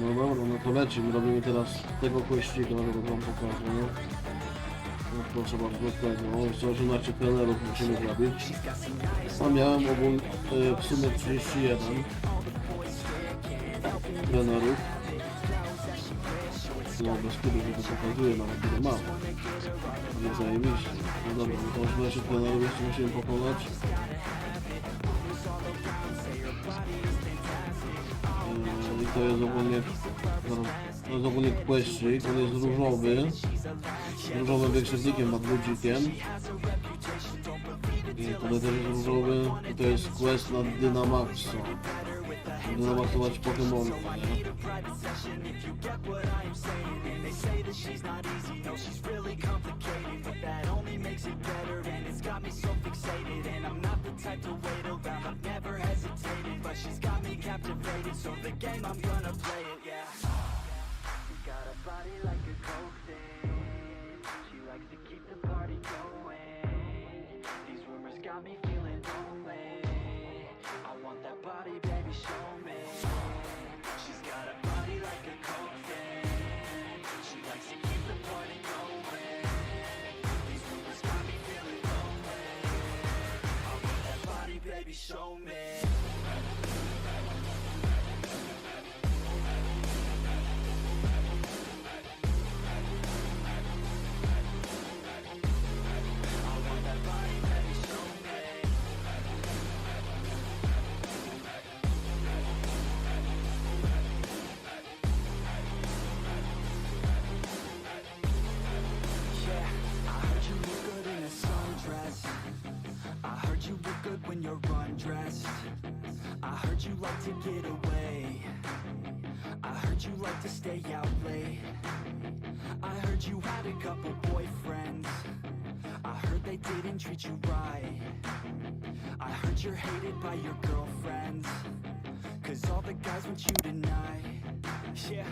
No dobra, no to lecimy. Robimy teraz tego kościka, którego wam pokażę. No. No proszę bardzo, tego. Jeszcze 18 trenerów musimy zrobić. A miałem ogólnie e, w sumie 31 trenerów. No bez kiedy że to pokazuje nawet ile mam. Nie zajebiście. No dobra, no to 18 trenerów jeszcze musimy pokonać. To jest ogólnie, to jest ogólnie questik, on jest różowy, różowym wykrzyknikiem nad ludzikiem. I tutaj też jest różowy, i to jest quest nad Dynamaxo. Dynamaxować Pokémon, nie? Got a body like a cocaine. She likes to keep the party going. These rumors got me feeling lonely. I want that body, baby, show me. Stay out late. I heard you had a couple boyfriends. I heard they didn't treat you right. I heard you're hated by your girlfriends. Cause all the guys want you tonight. Yeah,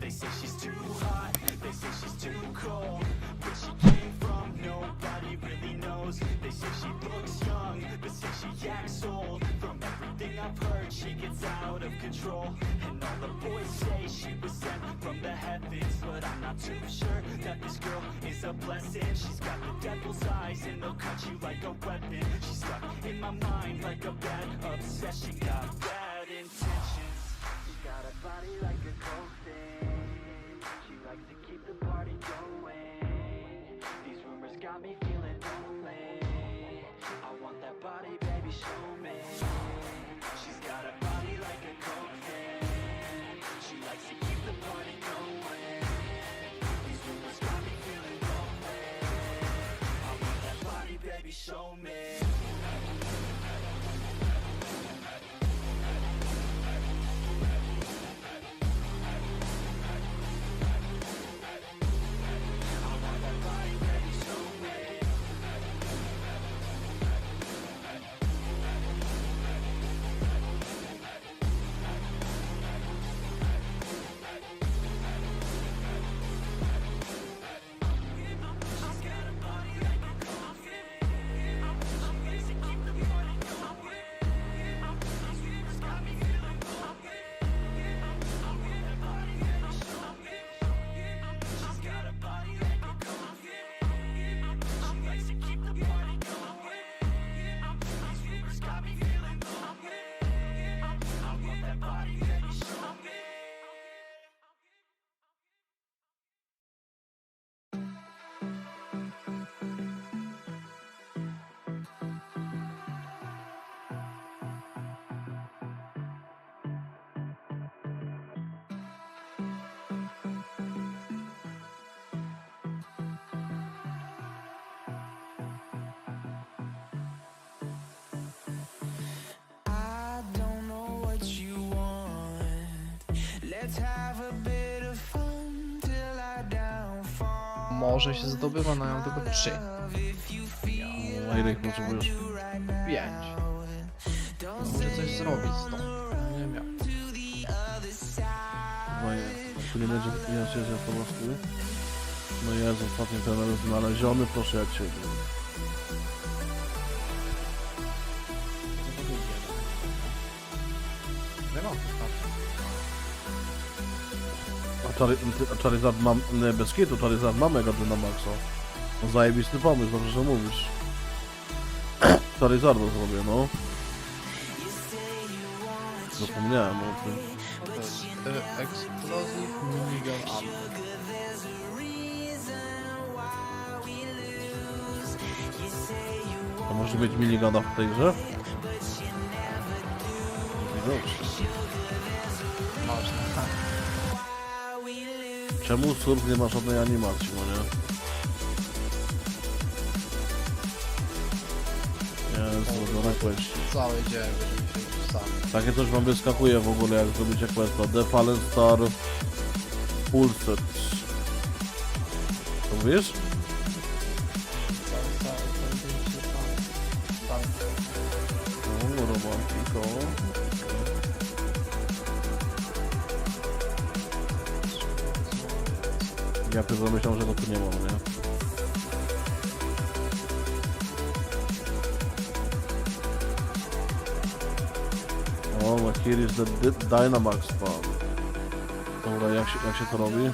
they say she's too hot. They say she's too cold. But she came from, nobody I've heard, she gets out of control. And all the boys say she was sent from the heavens. But I'm not too sure that this girl is a blessing. She's got the devil's eyes, and they'll cut you like a weapon. She's stuck in my mind like a bad obsession. Może się zdobywa, no ja mam tylko trzy. If you feel A ile ich potrzebujesz? right now, Pięć. don't Muszę coś zrobić z tą. Nie wiem. to. Chyba nie. Tu nie będzie ja się po prostu. No jest ostatni trener znaleziony, proszę ja cię. Chary, Charizard mam, nie, bez kitu, Charizard ma Mega Dynamaxa. No zajebisty pomysł, dobrze, że mówisz. Charizarda zrobię, no. Zapomniałem o tym. Explosive Minigun Ammo. To może mieć minigana w tej grze? Dobrze. Można. Czemu surf nie ma żadnej animacji, no nie? Jezu, no quest. Cały dzień będziemy się sami. Takie coś wam wyskakuje w ogóle, jak zrobicie questa. The Fallen Star Pulset. To wiesz? Cały, cały, będziemy się sami. Tam. O, romantiko. Ja też zamyślałem, że go tu nie mam, nie? O, no here is the Dy- Dynamax fan. Dobra, jak się, jak się to robi?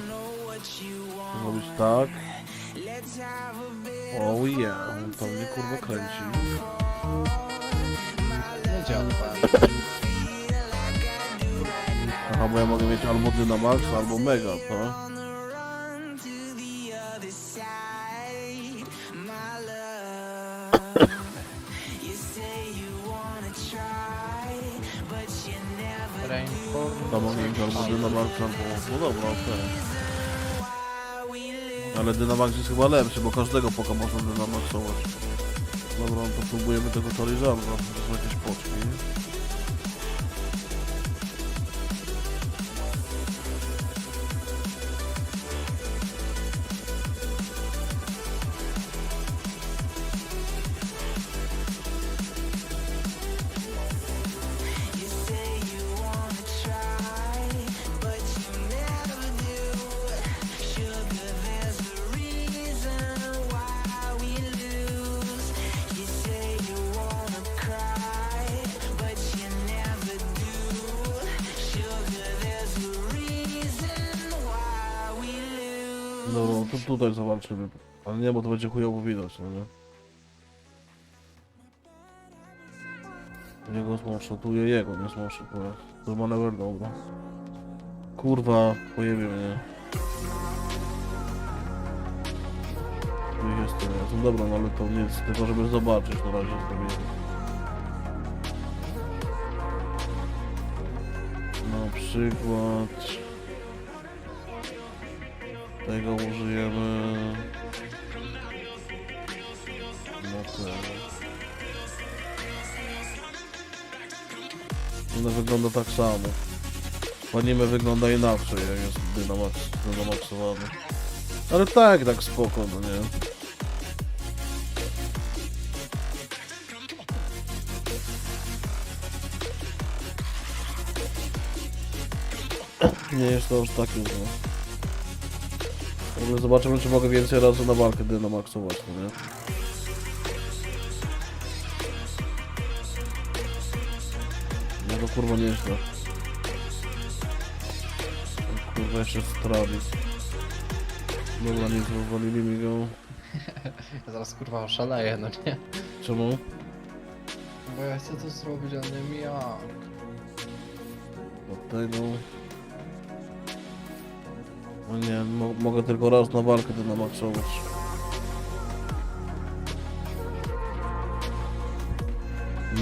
Zrobić tak. Oh yeah, on to mnie kurwa kręci. Nie działa. Aha, bo ja mogę mieć albo Dynamax, albo Mega, to? Mieć albo Dynamax, albo... No dobra, okej. Ale Dynamax jest chyba lepszy, bo każdego poka można Dynamaxować. Dobra, no to próbujemy tego Charizarda. To są jakieś poczki. Dobra, no to tutaj zobaczymy. Ale nie, bo to będzie chujowo widać, no nie? Jego zmonszotuję, jego nie zmonszotuję. To manewr, dobra. Kurwa, pojebie mnie. Tu jest to, jest. No dobra, no ale to nic, tylko żeby zobaczyć na razie zrobię. Na przykład... Tego użyjemy... No. One wygląda tak samo. Panimy wygląda inaczej, jak jest dynamax, dynamaxowany. Ale tak, tak spoko, no nie? Nie jest to aż takie złe. Ogóle zobaczymy, czy mogę więcej razy na walkę dynamaxować, no nie? No to kurwa nieźle. O Kurwa jeszcze strawi. Dobra, nie zwolnili mi go. Ja zaraz kurwa oszaleję, no nie? Czemu? Bo ja chcę to zrobić, a nie mi jak. Od tego... No nie, mo mogę tylko raz na walkę dynamaxować.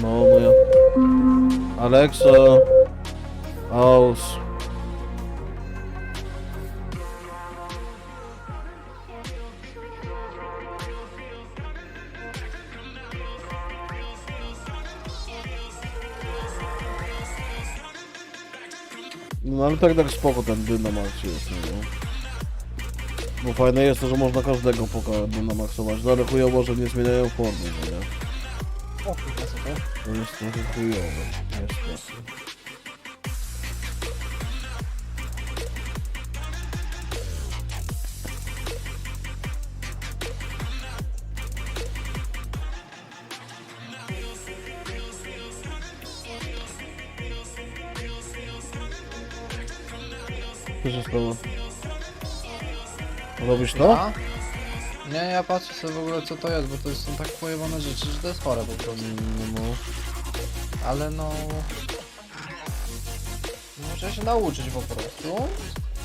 No, no ja... Alexa... Aus... No ale tak tak spoko ten dynamax jest, no. Bo fajne jest to, że można każdego poka dynamaxować, no ale chujowo, że nie zmieniają formy, no nie? O? To jest trochę chujowe, niestety. Co się stało? Robisz to? Ja? Nie, ja patrzę sobie w ogóle co to jest, bo to są tak pojebane rzeczy, że to jest chore po prostu. No. Ale no... Muszę się nauczyć po prostu.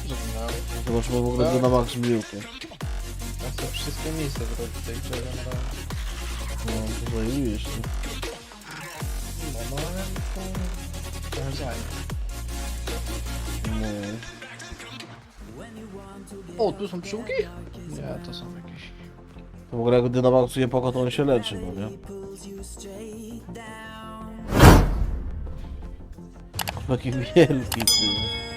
Zrozumiałem. Zobaczymy w ogóle gdy na max biurkę. Ja chcę wszystkie misje zrobić tej grze, no, No, to zajebiście. no, no ale to... Zajmie. Nie. O, tu są pszczółki? Nie, to są jakieś... To w ogóle gdy na maxuje poko, to on się leczy, no nie? Taki wielki, ty.